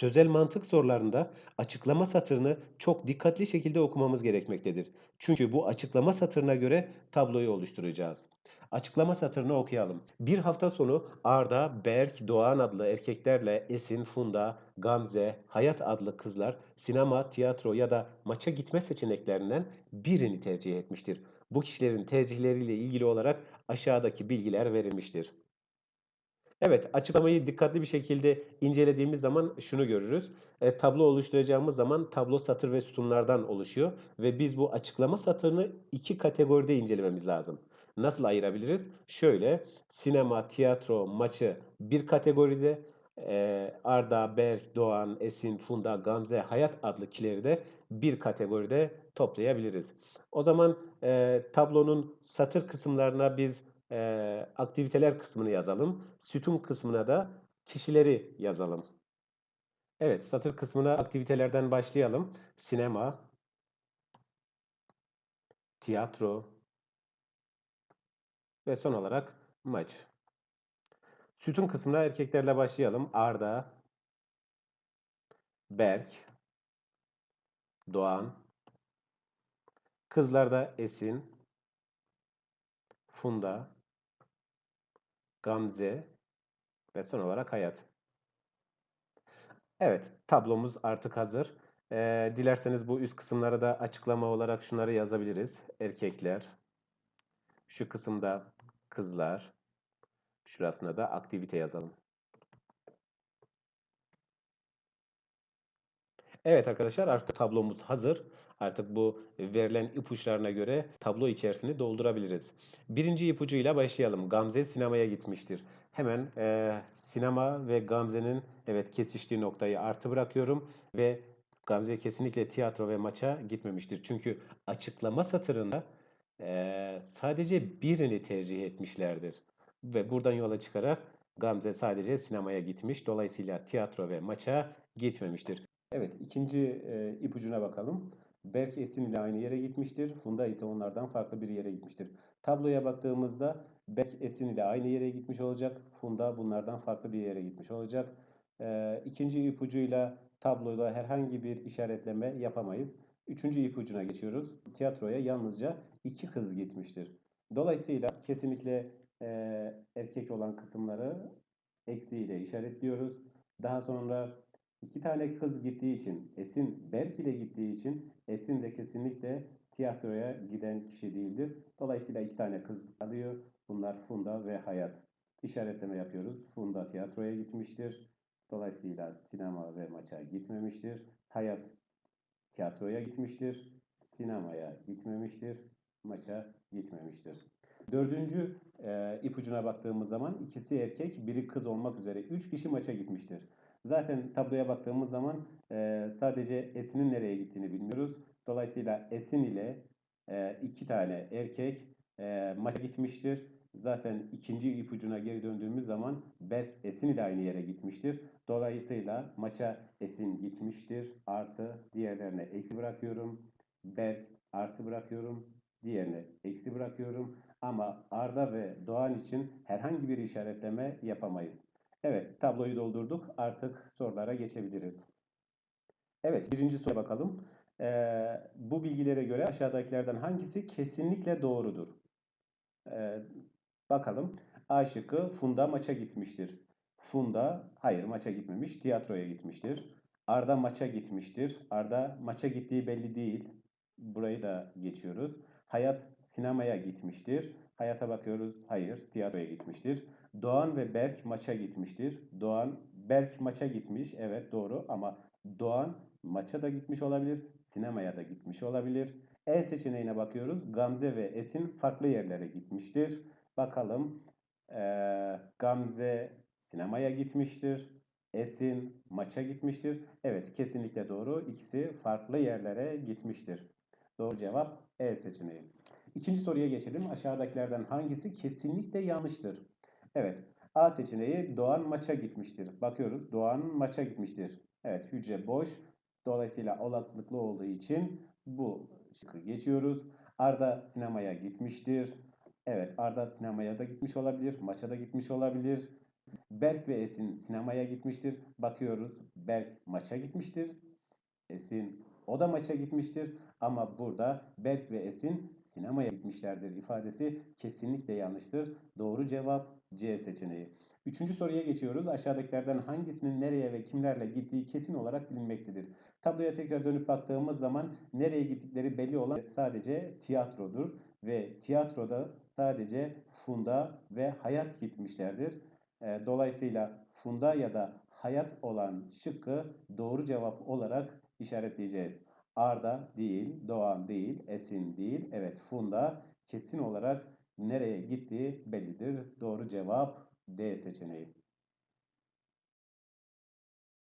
Sözel mantık sorularında açıklama satırını çok dikkatli şekilde okumamız gerekmektedir. Çünkü bu açıklama satırına göre tabloyu oluşturacağız. Açıklama satırını okuyalım. Bir hafta sonu Arda, Berk, Doğan adlı erkeklerle Esin, Funda, Gamze, Hayat adlı kızlar sinema, tiyatro ya da maça gitme seçeneklerinden birini tercih etmiştir. Bu kişilerin tercihleriyle ilgili olarak aşağıdaki bilgiler verilmiştir. Evet, açıklamayı dikkatli bir şekilde incelediğimiz zaman şunu görürüz. E, tablo oluşturacağımız zaman tablo satır ve sütunlardan oluşuyor ve biz bu açıklama satırını iki kategoride incelememiz lazım. Nasıl ayırabiliriz? Şöyle, sinema, tiyatro, maçı bir kategoride, e, Arda, Berk, Doğan, Esin, Funda, Gamze, Hayat adlı kileri de bir kategoride toplayabiliriz. O zaman e, tablonun satır kısımlarına biz e, aktiviteler kısmını yazalım. Sütun kısmına da kişileri yazalım. Evet, satır kısmına aktivitelerden başlayalım. Sinema, tiyatro ve son olarak maç. Sütun kısmına erkeklerle başlayalım. Arda, Berk, Doğan, kızlarda Esin, Funda, Gamze ve son olarak Hayat. Evet, tablomuz artık hazır. Ee, dilerseniz bu üst kısımlara da açıklama olarak şunları yazabiliriz. Erkekler, şu kısımda kızlar, şurasına da aktivite yazalım. Evet arkadaşlar artık tablomuz hazır. Artık bu verilen ipuçlarına göre tablo içerisini doldurabiliriz. Birinci ipucuyla başlayalım. Gamze sinemaya gitmiştir. Hemen e, sinema ve Gamze'nin evet kesiştiği noktayı artı bırakıyorum ve Gamze kesinlikle tiyatro ve maça gitmemiştir. Çünkü açıklama satırında e, sadece birini tercih etmişlerdir. Ve buradan yola çıkarak Gamze sadece sinemaya gitmiş. Dolayısıyla tiyatro ve maça gitmemiştir. Evet, ikinci e, ipucuna bakalım. Berk Esin ile aynı yere gitmiştir. Funda ise onlardan farklı bir yere gitmiştir. Tabloya baktığımızda Berk Esin ile aynı yere gitmiş olacak. Funda bunlardan farklı bir yere gitmiş olacak. E, ikinci ipucuyla tabloda herhangi bir işaretleme yapamayız. Üçüncü ipucuna geçiyoruz. Tiyatroya yalnızca iki kız gitmiştir. Dolayısıyla kesinlikle e, erkek olan kısımları eksiğiyle işaretliyoruz. Daha sonra İki tane kız gittiği için, Esin Berk ile gittiği için Esin de kesinlikle tiyatroya giden kişi değildir. Dolayısıyla iki tane kız kalıyor. Bunlar Funda ve Hayat. İşaretleme yapıyoruz. Funda tiyatroya gitmiştir. Dolayısıyla sinema ve maça gitmemiştir. Hayat tiyatroya gitmiştir. Sinemaya gitmemiştir. Maça gitmemiştir. Dördüncü e, ipucuna baktığımız zaman ikisi erkek, biri kız olmak üzere üç kişi maça gitmiştir. Zaten tabloya baktığımız zaman e, sadece Esin'in nereye gittiğini bilmiyoruz. Dolayısıyla Esin ile e, iki tane erkek e, maça gitmiştir. Zaten ikinci ipucuna geri döndüğümüz zaman Berk Esin ile aynı yere gitmiştir. Dolayısıyla maça Esin gitmiştir. Artı diğerlerine eksi bırakıyorum. Berk artı bırakıyorum. Diğerine eksi bırakıyorum. Ama Arda ve Doğan için herhangi bir işaretleme yapamayız. Evet, tabloyu doldurduk. Artık sorulara geçebiliriz. Evet, birinci soruya bakalım. Ee, bu bilgilere göre aşağıdakilerden hangisi kesinlikle doğrudur? Ee, bakalım. A şıkkı Funda maça gitmiştir. Funda, hayır maça gitmemiş, tiyatroya gitmiştir. Arda maça gitmiştir. Arda maça gittiği belli değil. Burayı da geçiyoruz. Hayat sinemaya gitmiştir. Hayata bakıyoruz. Hayır, tiyatroya gitmiştir. Doğan ve Berk maça gitmiştir. Doğan, Berk maça gitmiş. Evet doğru ama Doğan maça da gitmiş olabilir. Sinemaya da gitmiş olabilir. E seçeneğine bakıyoruz. Gamze ve Esin farklı yerlere gitmiştir. Bakalım. Ee, Gamze sinemaya gitmiştir. Esin maça gitmiştir. Evet kesinlikle doğru. İkisi farklı yerlere gitmiştir. Doğru cevap E seçeneği. İkinci soruya geçelim. Aşağıdakilerden hangisi kesinlikle yanlıştır? Evet. A seçeneği Doğan maça gitmiştir. Bakıyoruz. Doğan maça gitmiştir. Evet hücre boş. Dolayısıyla olasılıklı olduğu için bu şıkkı geçiyoruz. Arda sinemaya gitmiştir. Evet Arda sinemaya da gitmiş olabilir. Maça da gitmiş olabilir. Berk ve Esin sinemaya gitmiştir. Bakıyoruz. Berk maça gitmiştir. Esin o da maça gitmiştir. Ama burada Berk ve Esin sinemaya gitmişlerdir ifadesi kesinlikle yanlıştır. Doğru cevap C seçeneği. Üçüncü soruya geçiyoruz. Aşağıdakilerden hangisinin nereye ve kimlerle gittiği kesin olarak bilinmektedir. Tabloya tekrar dönüp baktığımız zaman nereye gittikleri belli olan sadece tiyatrodur. Ve tiyatroda sadece Funda ve Hayat gitmişlerdir. Dolayısıyla Funda ya da Hayat olan şıkkı doğru cevap olarak işaretleyeceğiz. Arda değil, Doğan değil, Esin değil. Evet Funda kesin olarak nereye gittiği bellidir. Doğru cevap D seçeneği.